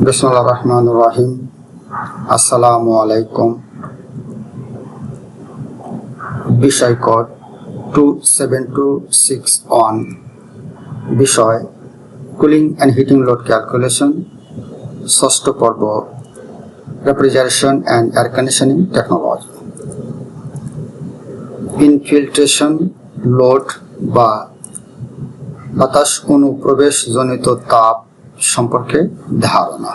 বিসমুল্লাহ রহমান রাহিম আসসালামু আলাইকুম বিষয় code two seven two six one বিষয় cooling and heating load calculation ষষ্ঠ পর্ব refrigeration and air conditioning technology infiltration load বা বাতাস অনুপ্রবেশজনিত তাপ সম্পর্কে ধারণা।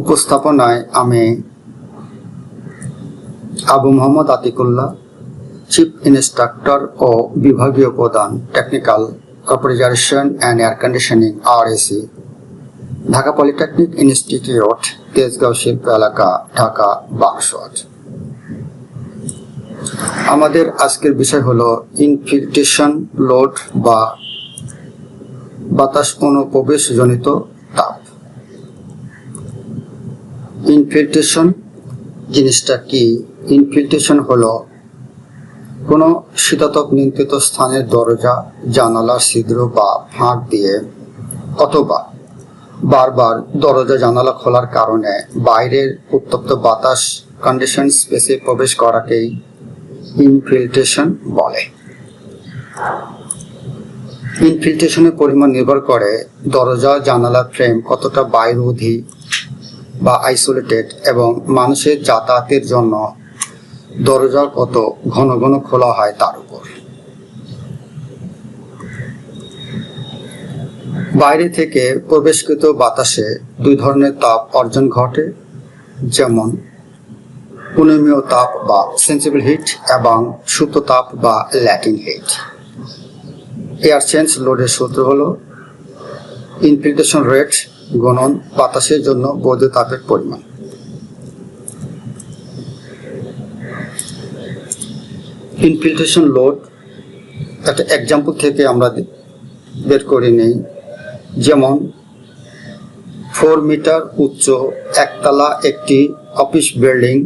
উপস্থাপনায় আমি আবু মোহাম্মদ আতিকুল্লাহ, চিফ ইনস্ট্রাক্টর ও বিভাগীয় প্রধান technical refrigeration and air conditioning R AC Dhaka polytechnic institute, Tejgaon শিল্প এলাকা, ঢাকা বাক্সওয়াট আমাদের আজকের বিষয় হলো ইনফিল্ট্রেশন লোড বা বাতাস অনুপ্রবেশজনিত তাপ। ইনফিল্ট্রেশন জিনিসটা কি? ইনফিল্ট্রেশন হলো কোনো শীতাতপ নিয়ন্ত্রিত স্থানের দরজা, জানালার ছিদ্র বা ফাঁক দিয়ে অথবা বারবার দরজা, জানালা খোলার কারণে বাইরের উত্তপ্ত বাতাস কন্ডিশন স্পেসে প্রবেশ করাকেই ইনফিল্ট্রেশন বলে। ইনফিল্ট্রেশনের পরিমাণ নির্ভর করে দরজা, জানালা ফ্রেম কতটা বায়ুরোধী বা আইসোলেটেড এবং মানুষের যাতায়াতের জন্য দরজা কত ঘন ঘন খোলা হয় তার উপর। বাইরে থেকে প্রবেশকৃত বাতাসে দুই ধরনের তাপ অর্জন ঘটে, যেমন অনুমীয় তাপ বা সেন্সিবল হিট এবং সুপ্ত তাপ বা ল্যাটিন হিট এয়ার চেঞ্জ লোডের সূত্র হল ইনফিল্ট্রেশন রেট গণন বাতাসের জন্য বৈধ তাপের পরিমাণ। ইনফিল্ট্রেশন লোড একটা এক্সাম্পল থেকে আমরা বের করে নেই, যেমন ফোর মিটার উচ্চ একতলা একটি অফিস বিল্ডিং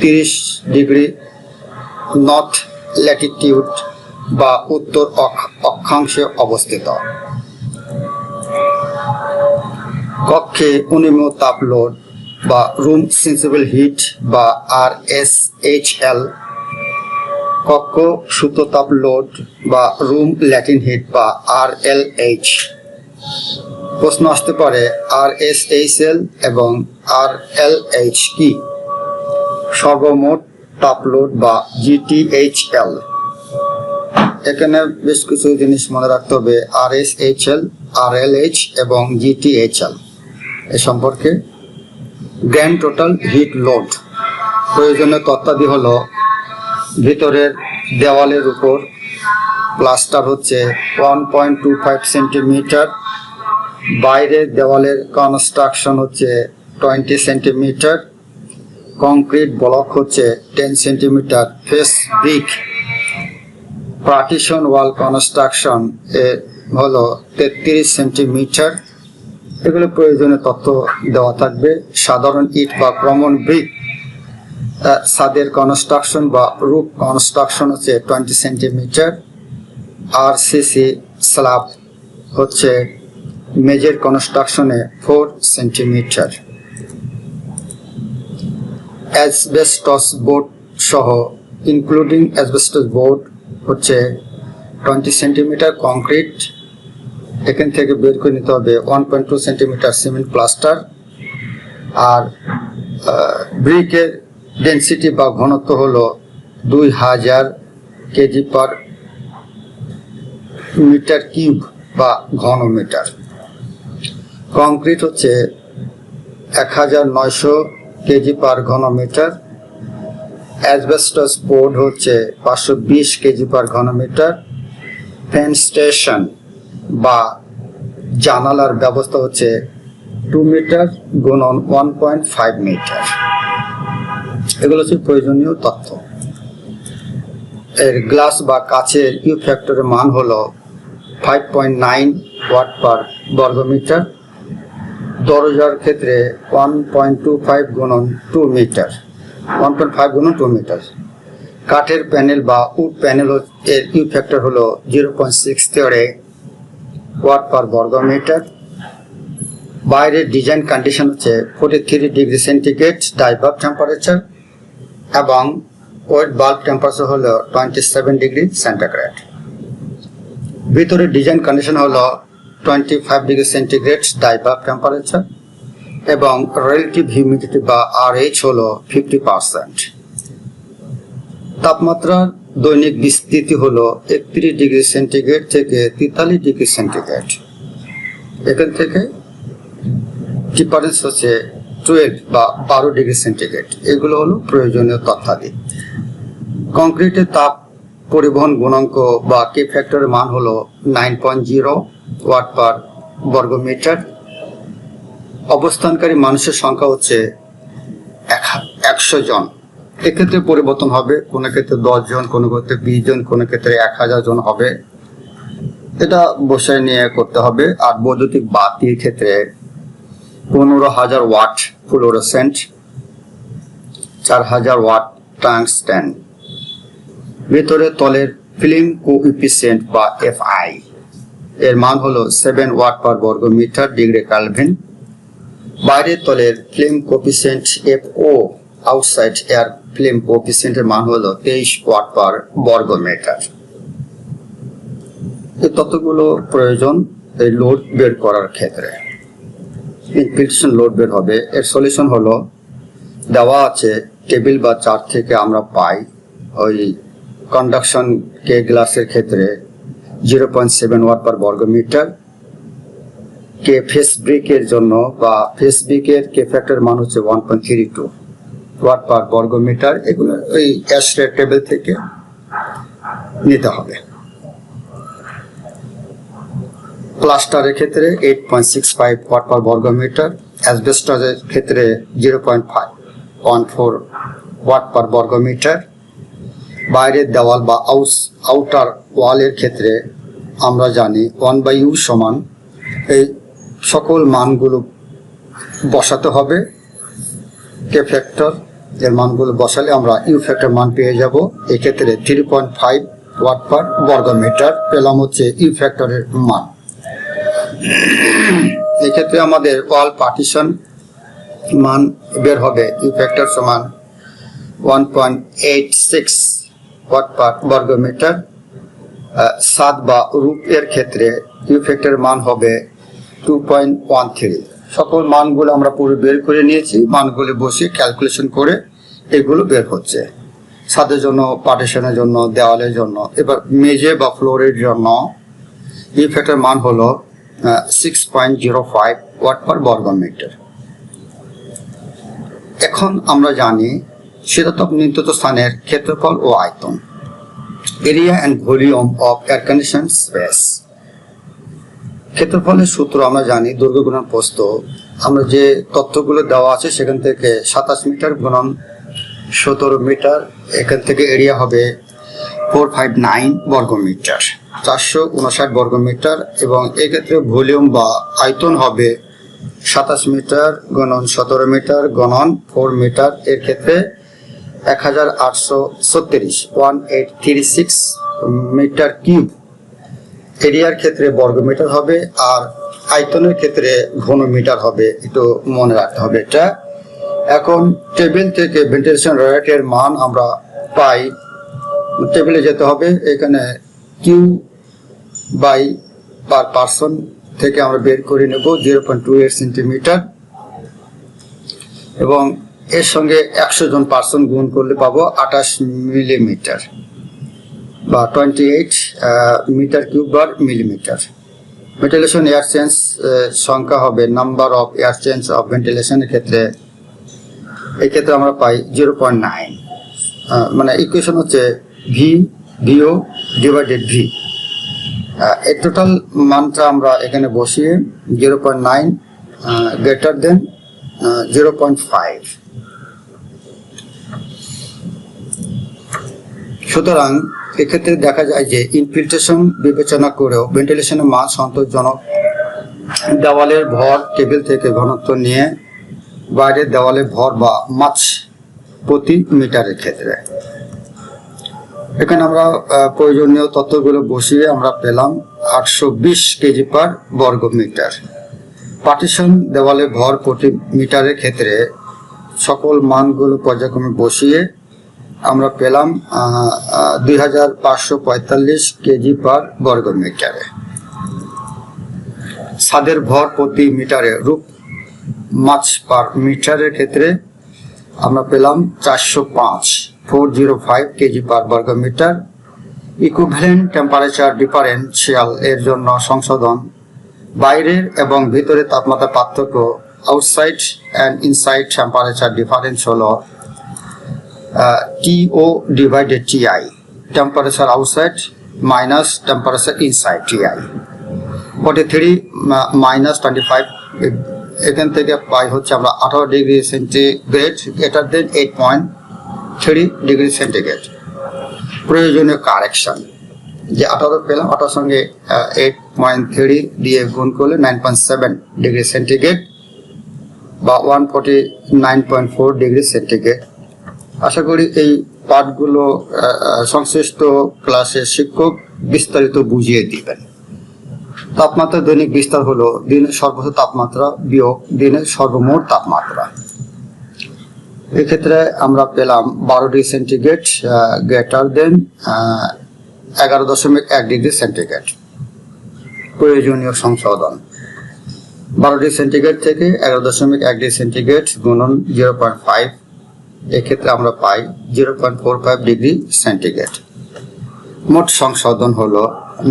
তিরিশ ডিগ্রি নর্থ ল্যাটিটিউড বা উত্তর অক্ষ- অক্ষাংশে অবস্থিত। কক্ষে অনুমেয় তাপ লোড বা রুম সেন্সিবল হিট বা আর এস এইচ এল কক্ষ সুতো তাপ লোড বা রুম ল্যাটিন হিট বা আর এল এইচ প্রশ্ন আসতে পারে আর এস এইচ এল এবং আর এল এইচ কি? সর্বমোট তাপ লোড বা জিটিএইচএল। এখানে বেশ কিছু জিনিস মনে রাখতে হবে R S H L R L H এবং জিটি এইচ এল এ সম্পর্কে। Grand total heat load. প্রয়োজনীয় তত্ত্বাদি হলো, ভিতরের দেওয়ালের উপর প্লাস্টার হচ্ছে one point two five centimetre, বাইরের দেওয়ালের কনস্ট্রাকশন হচ্ছে টোয়েন্টি সেন্টিমিটার, কংক্রিট ব্লক হচ্ছে ten centimetre, face brick partition wall construction এ হলো তেত্রিশ সেন্টিমিটার। এগুলো প্রয়োজনীয় তথ্য দেওয়া থাকবে। সাধারণ ইট বা কমন ব্রিক ছাদের কনস্ট্রাকশন বা রুফ কনস্ট্রাকশন হচ্ছে টোয়েন্টি সেন্টিমিটার। আর সিসি স্ল্যাব হচ্ছে মেজের কনস্ট্রাকশনে ফোর সেন্টিমিটার। অ্যাসবেস্টস বোর্ড সহ, ইনক্লুডিং অ্যাসবেস্টস বোর্ড হচ্ছে টোয়েন্টি সেন্টিমিটার কংক্রিট এখান থেকে বের করে নিতে হবে one point two centimetre cement plaster আর ব্রিকের ডেন্সিটি বা ঘনত্ব হলো দুই হাজার কেজি পার মিটার কিউব বা ঘনমিটার। কংক্রিট হচ্ছে এক হাজার নয়শো কেজি পার ঘনমিটার। অ্যাসবেস্টাস বোর্ড হচ্ছে পাঁচশো বিশ কেজি পার ঘনমিটার। স্টেশন বা জানালার ব্যবস্থা হচ্ছে টু মিটার গুণন ওয়ান পয়েন্ট ফাইভ মিটার। এগুলো হচ্ছে প্রয়োজনীয় তথ্য। এর গ্লাস বা কাচের ইউ ফ্যাক্টরের মান হলো five point nine watt per বর্গমিটার দরজার ক্ষেত্রে ওয়ান পয়েন্ট টু ফাইভ গুণন two metre. One point five গুণন টু মিটার কাঠের প্যানেল বা উড প্যানেল এর ইউ ফ্যাক্টর হলো zero point six three watt per বর্গ মিটার বাইরের ডিজাইন কন্ডিশন হচ্ছে ফোর্টি থ্রি ডিগ্রি সেন্টিগ্রেড ডাইভার টেম্পারেচার এবং ওয়েট বাল্ব টেম্পারেচার হলো টোয়েন্টি সেভেন ডিগ্রি সেন্টিগ্রেড ভিতরে ডিজাইন কন্ডিশন হলো টোয়েন্টি ফাইভ ডিগ্রি সেন্টিগ্রেড ডাইভার টেম্পারেচার এবং রিলেটিভ হিউমিডিটি বা আর এইচ হলো ফিফটি পার্সেন্ট তাপমাত্রার দৈনিক বিস্তৃতি হলো একত্রিশ ডিগ্রি সেন্টিগ্রেড থেকে তেতাল্লিশ ডিগ্রি সেন্টিগ্রেড। এখান থেকে ডিফারেন্স হচ্ছে টুয়েলভ বা বারো ডিগ্রি সেন্টিগ্রেড। এগুলো হলো প্রয়োজনীয় তথ্যাদি। কংক্রিটের তাপ পরিবহন গুণাঙ্ক বা কে ফ্যাক্টরের মান হলো nine point zero watt per বর্গমিটার। অবস্থানকারী মানুষের সংখ্যা হচ্ছে একশো জন। এক্ষেত্রে পরিবর্তন হবে, কোনো ক্ষেত্রে দশ জন, কোনো ক্ষেত্রে বিশ জন, কোনো ক্ষেত্রে এক হাজার জন হবে। এটা বসায় নিয়ে করতে হবে। আর বৈদ্যুতিক বাতির ক্ষেত্রে পনেরো হাজার ওয়াট ফ্লোরোসেন্ট, চার হাজার ওয়াট টাংস্ট্যান্ড ভেতরে তলের ফিল্ম কোইফিসিয়েন্ট বা এফআই। এর মান হলো সেভেন ওয়াট পার বর্গ মিটার ডিগ্রি কালভিন। বাইরের তলের film coefficient F O outside air film কোপিসেন্টের মান হলো তেইশ ওয়াট পার বর্গ মিটার এই তত্ত্বগুলো প্রয়োজন এই লোড বের করার ক্ষেত্রে। ইনফিল্ট্রেশন লোড বের হবে। এর সলিউশন হলো দেওয়া আছে টেবিল বা চার থেকে আমরা পাই ওই কন্ডাকশন কে গ্লাসের ক্ষেত্রে zero point seven watt per বর্গ মিটার কে ফেস ব্রিকের জন্য বা ফেস ব্রিকের কে ফ্যাক্টর মান হচ্ছে one point three two watt per বর্গ মিটার এগুলো ওই অ্যাশরের টেবিল থেকে নিতে হবে। প্লাস্টারের ক্ষেত্রে eight point six five watt per বর্গ মিটার অ্যাসবেস্টারের ক্ষেত্রে zero point five one four watt per বর্গ মিটার বাইরের দেওয়াল বা আউস আউটার ওয়ালের ক্ষেত্রে আমরা জানি ওয়ান বাই ইউ সমান এই সকল মানগুলো বসাতে হবে। কে ফ্যাক্টর এর মানগুলো বসালে আমরা ইউ ফ্যাক্টর মান পেয়ে যাব। এক্ষেত্রে three point five watt per বর্গ মিটার পেলাম হচ্ছে ইউ ফ্যাক্টরের মান। এক্ষেত্রে আমাদের ওয়াল পার্টিশন মান বের হবে। ইউ ফ্যাক্টর সমান one point eight six watt per বর্গ মিটার সাত বা রূপের ক্ষেত্রে ইউ ফ্যাক্টরের মান হবে টু পয়েন্ট ওয়ান থ্রি সকল মানগুলো আমরা পুরো বের করে নিয়েছি, মানগুলো বসে ক্যালকুলেশন করে এগুলো বের হচ্ছে। ছাদের জন্য পার্টিশনের জন্য, দেওয়ালের জন্য, এবার মেঝে বা ফ্লোরের জন্য ইউ ফ্যাক্টর মান হলো six point zero five watt per বর্গ মিটার এখন আমরা জানি শীতাতপ নিয়ন্ত্রিত স্থানের ক্ষেত্রফল ও আয়তন। Area and volume of air condition space ক্ষেত্রফলের সূত্র আমরা জানি দৈর্ঘ্য গুণন প্রস্থ। আমরা যে তথ্যগুলো দেওয়া আছে, সেখান থেকে সাতাশ মিটার গুণন সতেরো মিটার, এখান থেকে এরিয়া হবে ফোর ফাইভ নাইন বর্গ মিটার চারশো উনষাট বর্গ মিটার এবং এক্ষেত্রে ভলিউম বা আয়তন হবে সাতাশ মিটার গণন সতেরো মিটার গণন ফোর মিটার এর ক্ষেত্রে এক হাজার আটশো ছত্রিশ, one eight three six metre cube. এরিয়ার ক্ষেত্রে বর্গ মিটার হবে আর আয়তনের ক্ষেত্রে ঘন মিটার হবে, একটু মনে রাখতে হবে এটা। এখন টেবিল থেকে ভেন্টিলেশন রেটের মান আমরা পাই। টেবিলে যেতে হবে, এখানে কিউ বাই পার পার্সন থেকে আমরা বের করে নেব, zero point two eight centimetre. এবং এর সঙ্গে একশো জন পার্সন গুণ করলে পাবো আঠাশ মিলিমিটার। বা টোয়েন্টি এইট মিটার কিউব বার মিলিমিটার ভেন্টিলেশন এয়ার চেঞ্জ সংখ্যা হবে number of air change of ভেন্টিলেশনের ক্ষেত্রে, এই ক্ষেত্রে আমরা পাই জিরো পয়েন্ট নাইন মানে ইকুয়েশন হচ্ছে V V O divided V এই টোটাল মানটা আমরা এখানে বসিয়ে zero point nine greater than zero point five সুতরাং এক্ষেত্রে দেখা যায় যে ইনফিল্ট্রেশন বিবেচনা করেও ভেন্টিলেশনের মান সন্তোষজনক। দেওয়ালের ভর টেবিল থেকে ঘনত্ব নিয়ে বাইরের দেওয়ালে ভর বা মাছ প্রতি মিটারের ক্ষেত্রে। এখানে আমরা প্রয়োজনীয় তথ্যগুলো বসিয়ে আমরা পেলাম আটশো বিশ কেজি পার বর্গ মিটার। পার্টিশন দেওয়ালে ভর প্রতি মিটারের ক্ষেত্রে সকল মানগুলো পর্যায়ক্রমে বসিয়ে আমরা পেলাম দুই হাজার পাঁচশো পঁয়তাল্লিশ কেজি পার বর্গ মিটারে। ছাদের ভর প্রতি মিটারে রূপ মাছ পার মিটারের ক্ষেত্রে আমরা পেলাম চারশো পাঁচ, four zero five K G per বর্গ মিটার। ইকুইভ্যালেন্ট টেম্পারেচার ডিফারেন্সিয়াল এর জন্য সংশোধন। বাইরের এবং ভিতরের তাপমাত্রা পার্থক্য outside and inside temperature difference হলো TI temperature outside minus temperature inside TI forty three minus twenty five এখান থেকে পাই হচ্ছে আমরা আঠারো degree centigrade greater than eight point three degree centigrade প্রয়োজনীয় কারেকশন যে আঠারো পেলাম, আঠারোর সঙ্গে এইট পয়েন্ট থ্রি দিয়ে গুণ করলে nine point seven degree centigrade বা one forty nine point four degree centigrade আশা করি এই পাঠগুলো সংশ্লিষ্ট ক্লাসের শিক্ষক বিস্তারিত বুঝিয়ে দিবেন। তাপমাত্রা দৈনিক বিস্তার হলো দিনের সর্বোচ্চ তাপমাত্রা বিয়োগ দিনের সর্বমোট তাপমাত্রা। এক্ষেত্রে আমরা পেলাম বারো ডিগ্রি সেন্টিগ্রেড গ্রেটার দেন এগারো দশমিক এক ডিগ্রি সেন্টিগ্রেড। প্রয়োজনীয় সংশোধন। বারো ডিগ্রি সেন্টিগ্রেড থেকে এগারো দশমিক এক ডিগ্রি সেন্টিগ্রেড গুণন জিরো পয়েন্ট ফাইভ এক্ষেত্রে আমরা পাই zero point four five degree centigrade. মোট সংশোধন হলো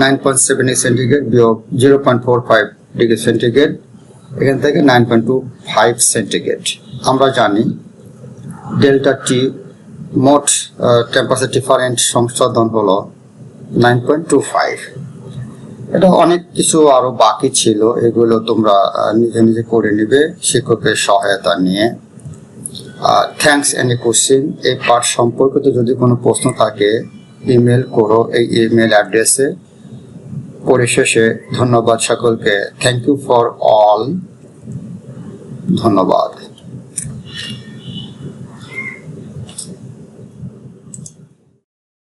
নাইন পয়েন্ট সেভেন সেন্টিগ্রেড বিয়োগ zero point four five degree centigrade, এখান থেকে nine point two five centigrade. আমরা জানি ডেল্টা টি মোট টেম্পারেচার ডিফারেন্ট সংশোধন হলো নাইন পয়েন্ট টু ফাইভ এটা অনেক কিছু আরও বাকি ছিল, এগুলো তোমরা নিজে নিজে করে নিবে শিক্ষকের সহায়তা নিয়ে। থ্যাঙ্কস এনি কোশ্চিন এই পাঠ সম্পর্কিত যদি কোনো প্রশ্ন থাকে ইমেল করো, এই ইমেল অ্যাড্রেসে পরিশেষে ধন্যবাদ সকলকে। থ্যাংক ইউ ফর অল ধন্যবাদ।